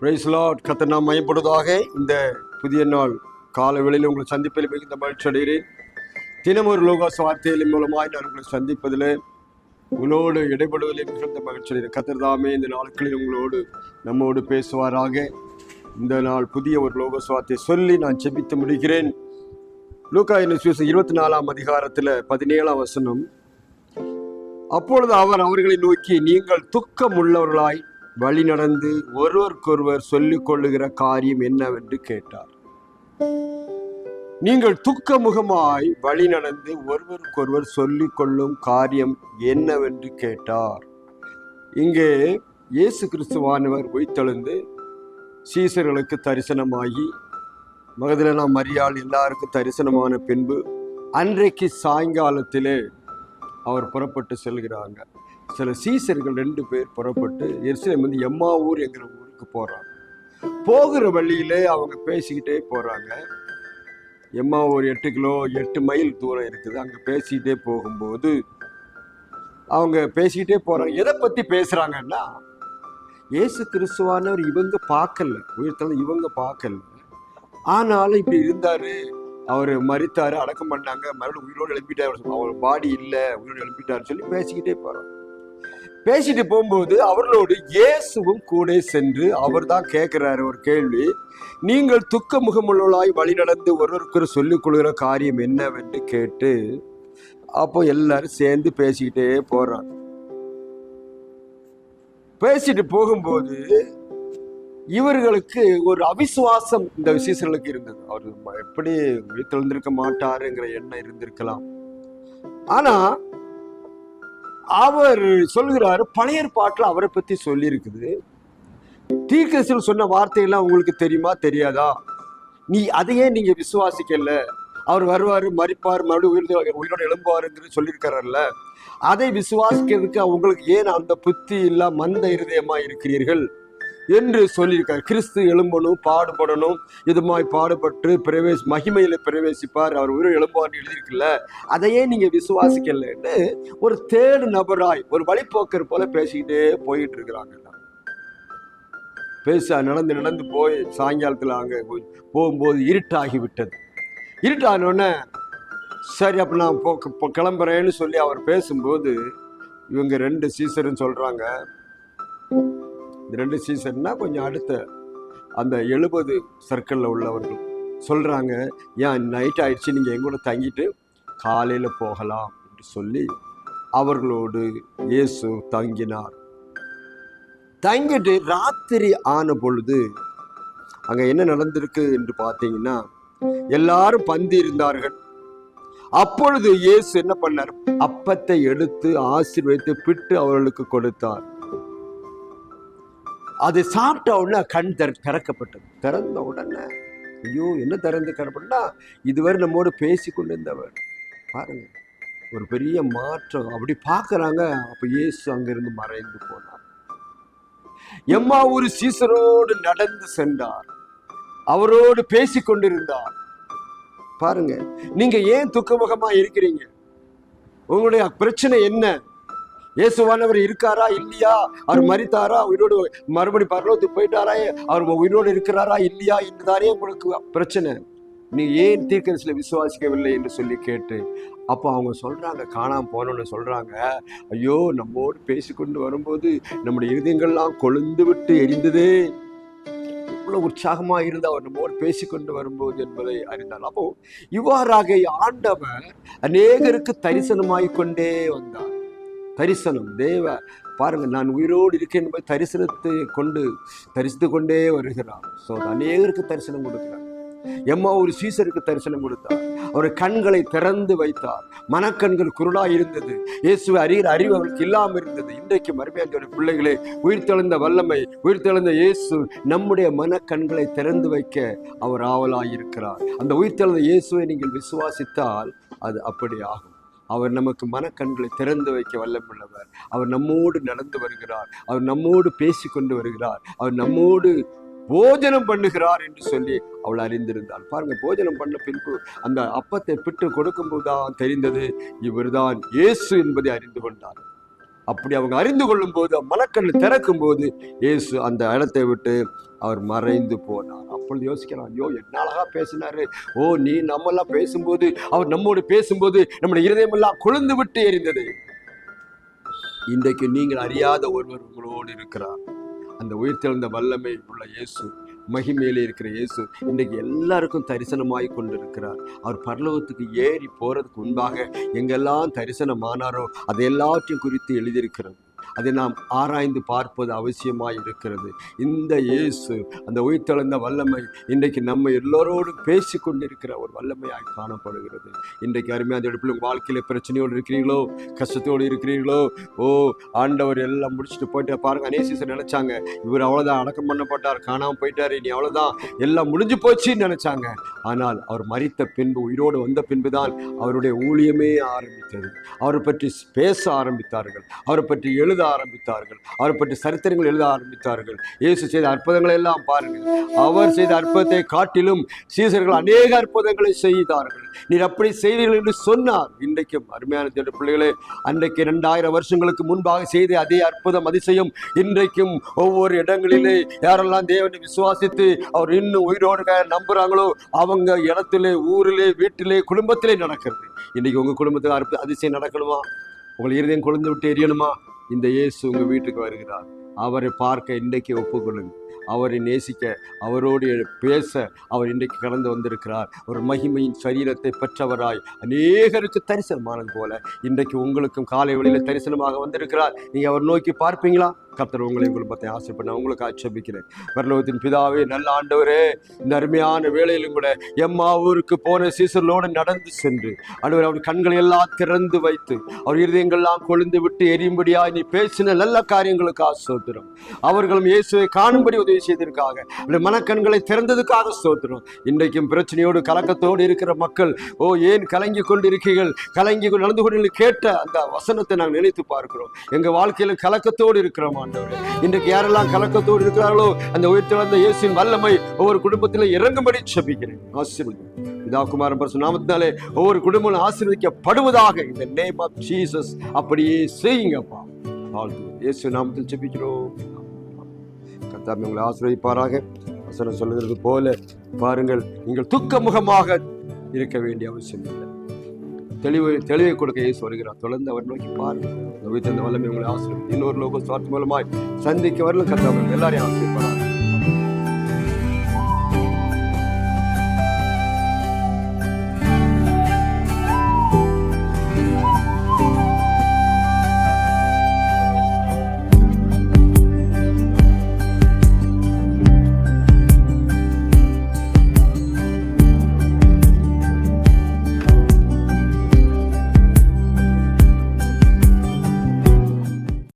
பிரைஸ்லாட் கத்த நாம் மயப்படுவதாக இந்த புதிய நாள் கால வேளையில் உங்களை சந்திப்பில் மிகுந்த மகிழ்ச்சி அடைகிறேன். தினம் ஒரு லோகாஸ் வார்த்தைகளின் மூலமாய் நான் உங்களை சந்திப்பதில் உங்களோடு இடைபடுவதில் மிகுந்த மகிழ்ச்சி அடைகிறேன். கத்திரதாமே இந்த நாட்களில் உங்களோடு நம்மோடு பேசுவாராக. இந்த நாள் புதிய ஒரு லோகஸ் வார்த்தையை சொல்லி நான் செபித்து முடிக்கிறேன். லூக்கா என்ன இருபத்தி நாலாம் அதிகாரத்தில் பதினேழாம் வசனம். அப்பொழுது அவர் அவர்களை நோக்கி நீங்கள் துக்கம் உள்ளவர்களாய் வழி நடந்து ஒருவருக்கொருவர் சொல்லிக் கொள்ளுகிற காரியம் என்னவென்று கேட்டார். நீங்கள் துக்க முகமாய் வழி நடந்து ஒருவருக்கொருவர் சொல்லிக் கொள்ளும் காரியம் என்னவென்று கேட்டார். இங்கே இயேசு கிறிஸ்துவானவர் உய்த்தெழுந்து சீசர்களுக்கு தரிசனமாகி மகதிலனா மரியாள் எல்லாருக்கும் தரிசனமான பின்பு அன்றைக்கு சாயங்காலத்திலே அவர் புறப்பட்டு செல்கிறாங்க. சில சீசர்கள் ரெண்டு பேர் புறப்பட்டு எருசலேம் வந்து எம்மா ஊர் என்கிற ஊருக்கு போகிறாங்க போகிற வழியிலே அவங்க பேசிக்கிட்டே போகிறாங்க எம்மா ஒரு எட்டு கிலோ எட்டு மைல் தூரம் இருக்குது. அங்கே பேசிக்கிட்டே போகும்போது அவங்க பேசிக்கிட்டே போகிறாங்க எதை பற்றி பேசுகிறாங்கன்னா இயேசு கிறிஸ்துவானவர் இவங்க பார்க்கல. உயிர்த்தல இவங்க பார்க்கல. ஆனாலும் இப்படி இருந்தாரு. அவர் மறித்தாரு அடக்கம் பண்ணாங்க. மறுபடியும் உயிரோடு எழுப்பிட்டாரு அவர் பாடி இல்லை உயிரோடு எழுப்பிட்டாருன்னு சொல்லி பேசிக்கிட்டே போறோம் பேசிட்டு போகும்போது அவர்களோடு இயேசுவும் கூட சென்று அவர் தான் கேட்கிறாரு ஒரு கேள்வி. நீங்கள் துக்க முகமுள்ளவளாய் வழி நடந்து ஒருவருக்கு சொல்லிக் கொள்கிற காரியம் என்னவென்று கேட்டு அப்போ எல்லாரும் சேர்ந்து பேசிக்கிட்டே போறாங்க. பேசிட்டு போகும்போது இவர்களுக்கு ஒரு அவிசுவாசம் இந்த விசேஷங்களுக்கு இருந்தது. அவர் எப்படி உயிர்த்தெழுந்திருக்க மாட்டாருங்கிற எண்ணம் இருந்திருக்கலாம். ஆனா அவர் சொல்கிறாரு பழைய பாட்டில் அவரை பத்தி சொல்லியிருக்குது. இருக்குது சொன்ன வார்த்தையெல்லாம் உங்களுக்கு தெரியுமா தெரியாதா? நீ அதையே நீங்க விசுவாசிக்கல. அவர் வருவார் மறிப்பார் மறுபடியும் உயிர் உயிரோடு எழும்புவாருங்கிறது சொல்லியிருக்காரல்ல அதை விசுவாசிக்கிறதுக்கு உங்களுக்கு ஏன் அந்த புத்தி இல்ல மந்த இருதயமா இருக்கிறீர்கள்? என்று சொல்லியிருக்கார். கிறிஸ்து எழும்பணும் பாடுபடணும். இதுமாய் பாடுபட்டு பிரவேஷ் மகிமையில பிரவேசிப்பார். அவர் உயிர் எழும்புவார்னு எழுதியிருக்குல்ல. அதையே நீங்க விசுவாசிக்கலன்னு ஒரு தேடு நபராய் ஒரு வழிப்போக்கர் போல பேசிக்கிட்டே போயிட்டு இருக்கிறாங்க பேச நடந்து நடந்து போய் சாயங்காலத்தில் அங்கே போய் போகும்போது இருட்டாகி விட்டது இருட்டானோடனே சரி அப்போ நான் போ கிளம்புறேன்னு சொல்லி அவர் பேசும்போது இவங்க ரெண்டு சீசருன்னு சொல்கிறாங்க இந்த ரெண்டு சீசன்னா கொஞ்சம் அடுத்த அந்த எழுபது சர்க்கிளில் உள்ளவர்கள் சொல்கிறாங்க ஏன் நைட் ஆயிடுச்சு நீங்கள் எங்கூட தங்கிட்டு காலையில் போகலாம் என்று சொல்லி அவர்களோடு இயேசு தங்கினார். தங்கிட்டு ராத்திரி ஆன பொழுது அங்கே என்ன நடந்திருக்கு என்று பார்த்தீங்கன்னா எல்லாரும் பந்தி இருந்தார்கள். அப்பொழுது இயேசு என்ன பண்ணார்? அப்பத்தை எடுத்து ஆசீர்வதித்து பிட்டு அவர்களுக்கு கொடுத்தார். அது சாப்பிட்ட உடனே கண் திற திறக்கப்பட்டது. திறந்த உடனே ஐயோ என்ன திறந்து கிடப்பட்டா இதுவரை நம்மோடு பேசி கொண்டிருந்தவர் பாருங்க ஒரு பெரிய மாற்றம். அப்படி பார்க்குறாங்க அப்போ இயேசு அங்கிருந்து மறைந்து போனார். எம்மா ஒரு சீசரோடு நடந்து சென்றார். அவரோடு பேசி கொண்டிருந்தார் பாருங்க நீங்க ஏன் துக்கமுகமா இருக்கிறீங்க? உங்களுடைய பிரச்சனை என்ன? இயேசுவானவர் இருக்காரா? இல்லையா? அவர் மறித்தாரா உயிரோடு மறுபடி பரலோகத்துக்கு போயிட்டாரா? அவர் உயிரோடு இருக்கிறாரா? இல்லையா? என்றுதானே உங்களுக்கு பிரச்சனை. நீ ஏன் தீர்க்கரசில் விசுவாசிக்கவில்லை என்று சொல்லி கேட்டு அப்போ அவங்க சொல்கிறாங்க காணாம போனோன்னு சொல்கிறாங்க ஐயோ நம்மோடு பேசிக்கொண்டு வரும்போது நம்முடைய இருதயங்கள்லாம் கொழுந்து விட்டு எரிந்ததே. இவ்வளோ உற்சாகமாக இருந்து அவர் நம்மோடு பேசிக்கொண்டு வரும்போது என்பதை அறிந்தார். அப்போ இவ்வாறாக ஆண்டவர் அநேகருக்கு தரிசனமாய் கொண்டே வந்தார். தரிசனம். தேவ பாருங்கள் நான் உயிரோடு இருக்கேன் என்பதை தரிசனத்தை கொண்டு தரிசித்து கொண்டே வருகிறார். ஸோ அநேகருக்கு தரிசனம் கொடுக்கிறார். எம்மா ஒரு சீசருக்கு தரிசனம் கொடுத்தார். அவர் கண்களை திறந்து வைத்தார். மனக்கண்கள் குருளா இருந்தது. இயேசுவை அறிகிற அறிவு அவருக்கு இல்லாமல் இருந்தது. இன்றைக்கு மறுபடியும் பிள்ளைகளே உயிர்த்தெழுந்த வல்லமை உயிர்த்தெழுந்த இயேசு நம்முடைய மனக்கண்களை திறந்து வைக்க அவர் ஆவலாய் இருக்கிறார் அந்த உயிர்த்தெழுந்த இயேசுவை நீங்கள் விசுவாசித்தால் அது அப்படி ஆகும் அவர் நமக்கு மனக்கண்களை திறந்து வைக்க வல்லமுள்ளவர். அவர் நம்மோடு நடந்து வருகிறார். அவர் நம்மோடு பேசி கொண்டு வருகிறார். அவர் நம்மோடு போஜனம் பண்ணுகிறார் என்று சொல்லி அவள் அறிந்திருந்தாள். பாருங்க போஜனம் பண்ண பின்பு அந்த அப்பத்தை பிட்டு கொடுக்கும்போது தான் தெரிந்தது இவர்தான் இயேசு என்பதை அறிந்து கொண்டார். அப்படி அவங்க அறிந்து கொள்ளும் போது மனக்கண்ணு திறக்கும் போது இயேசு அந்த இடத்தை விட்டு அவர் மறைந்து போனார். அப்பொழுது யோசிக்கலாம் ஐயோ என்ன அழகா பேசினாரு. ஓ நீ நம்மெல்லாம் பேசும்போது அவர் நம்மோடு பேசும்போது நம்முடைய இருதயமெல்லாம் கொழுந்து விட்டு எரிந்தது. இன்றைக்கு நீங்கள் அறியாத ஒருவர் உங்களோடு இருக்கிறார். அந்த உயிர்த்தெழுந்த வல்லமை உள்ள இயேசு மகிமையிலே இருக்கிற இயேசு இன்றைக்கு எல்லாருக்கும் தரிசனமாய் கொண்டிருக்கிறார். அவர் பரலோகத்துக்கு ஏறி போறதுக்கு முன்பாக எங்கெல்லாம் தரிசனமானாரோ அதை எல்லாற்றையும் குறித்து எழுதியிருக்கிறது. அதை நாம் ஆராய்ந்து பார்ப்பது அவசியமாக இருக்கிறது இந்த இயேசு அந்த உயிர்த்தெழுந்த வல்லமை இன்றைக்கு நம்ம எல்லோரோடும் பேசி கொண்டிருக்கிற ஒரு வல்லமையாக காணப்படுகிறது. இன்றைக்கு அருமையாக அந்த இடத்துல வாழ்க்கையில் பிரச்சனையோடு இருக்கிறீங்களோ கஷ்டத்தோடு இருக்கிறீர்களோ? ஓ ஆண்டவர் எல்லாம் முடிச்சுட்டு போயிட்டு பாருங்க. அனேசிசர் நினைச்சாங்க இவர் அவ்வளோதான் அடக்கம் பண்ணப்பட்டார் காணாமல் போயிட்டார் இனி அவ்வளோதான் எல்லாம் முடிஞ்சு போச்சுன்னு நினைச்சாங்க. ஆனால் அவர் மறித்த பின்பு உயிரோடு வந்த பின்பு தான் அவருடைய ஊழியமே ஆரம்பித்தது. அவரை பற்றி பேச ஆரம்பித்தார்கள். அவரை பற்றி எழுத எழுத ஆரம்பித்தார்கள். அவரை பற்றி சரித்திரங்கள் எழுத ஆரம்பித்தார்கள். இயேசு செய்த அற்புதங்களை எல்லாம் பாருங்கள். அவர் செய்த அற்புதத்தை காட்டிலும் சீசர்கள் அநேக அற்புதங்களை செய்தார்கள். நீர் அப்படி செய்வீர்கள் என்று சொன்னார். இன்றைக்கும் அருமையான தேவ பிள்ளைகளே அன்றைக்கு இரண்டாயிரம் வருஷங்களுக்கு முன்பாக செய்த அதே அற்புதம் அதிசயம் இன்றைக்கும் ஒவ்வொரு இடங்களிலே யாரெல்லாம் தேவனை விசுவாசித்து அவர் இன்னும் உயிரோடு நம்புறாங்களோ அவங்க இடத்திலே ஊரிலே வீட்டிலே குடும்பத்திலே நடக்கிறது. இன்னைக்கு உங்க குடும்பத்துக்கு அற்புத அதிசயம் நடக்கணுமா? உங்கள் இருதயம் கொழுந்து விட்டு எரியணுமா? இந்த இயேசு உங்கள் வீட்டுக்கு வருகிறார். அவரை பார்க்க இன்றைக்கு ஒப்புக்கொள்ளுங்க அவரை நேசிக்க அவரோடு பேச அவர் இன்றைக்கு கடந்து வந்திருக்கிறார். ஒரு மகிமையின் சரீரத்தை பெற்றவராய் அநேகருக்கு தரிசனமானது போல இன்றைக்கு உங்களுக்கும் காலை வழியில் தரிசனமாக வந்திருக்கிறார். நீங்கள் அவர் நோக்கி பார்ப்பீங்களா? கத்தர் உங்களை குடும்பத்தை ஆசைப்பட உங்களுக்கு ஆட்சேபிக்கிறேன். வரலோகத்தின் பிதாவே நல்ல ஆண்டவரே இந்த அருமையான கூட எம்மா ஊருக்கு போன சீசர்களோடு நடந்து சென்று அடுவர் அவர் கண்களை எல்லாம் திறந்து வைத்து அவர் இருதயங்கள்லாம் கொழுந்து விட்டு எரியும்படியா நீ பேசின நல்ல காரியங்களுக்கு ஆசோத்திரம் அவர்களும் இயேசுவை காணும்படி உதவி செய்ததற்காக அப்படி மனக்கண்களை திறந்ததுக்காக சோத்திரம் இன்றைக்கும் பிரச்சனையோடு கலக்கத்தோடு இருக்கிற மக்கள் ஓ ஏன் கலங்கி கொண்டிருக்கீர்கள் கலங்கி கொண்டு நடந்து கொண்டு கேட்ட அந்த வசனத்தை நாங்கள் நினைத்து பார்க்கிறோம். எங்கள் வாழ்க்கையில் கலக்கத்தோடு இருக்கிறோமா ஆண்டவரே இன்றைக்கு யாரெல்லாம் கலக்கத்தோடு இருக்கிறார்களோ அந்த உயிர்த்தெழுந்த இயேசுவின் வல்லமை ஒவ்வொரு குடும்பத்தில் இறங்கும்படி செபிக்கிறேன். ஆசீர்வதி இதா குமாரன் பரிசு நாமத்தினாலே ஒவ்வொரு குடும்பம் ஆசீர்வதிக்கப்படுவதாக இந்த நேம் ஆஃப் ஜீசஸ் அப்படியே செய்யுங்கப்பா. வாழ்த்து இயேசு நாமத்தில் செபிக்கிறோம். கத்தாமி உங்களை ஆசீர்வதிப்பாராக. வசனம் சொல்லுகிறது போல பாருங்கள் நீங்கள் துக்க முகமாக இருக்க வேண்டிய அவசியம் இல்லை. தெளிவை தெளிவை கொடுக்க இயேசு வருகிறார். தொடர்ந்து அவர் நோக்கி பாருங்கள் இந்த வல்லமை உங்களை ஆசிரியர் இன்னொரு லோக சுவார்த்த மூலமாய் சந்திக்க வரலும் கர்த்தாவே எல்லாரையும் ஆசீர்வதிப்பாராக.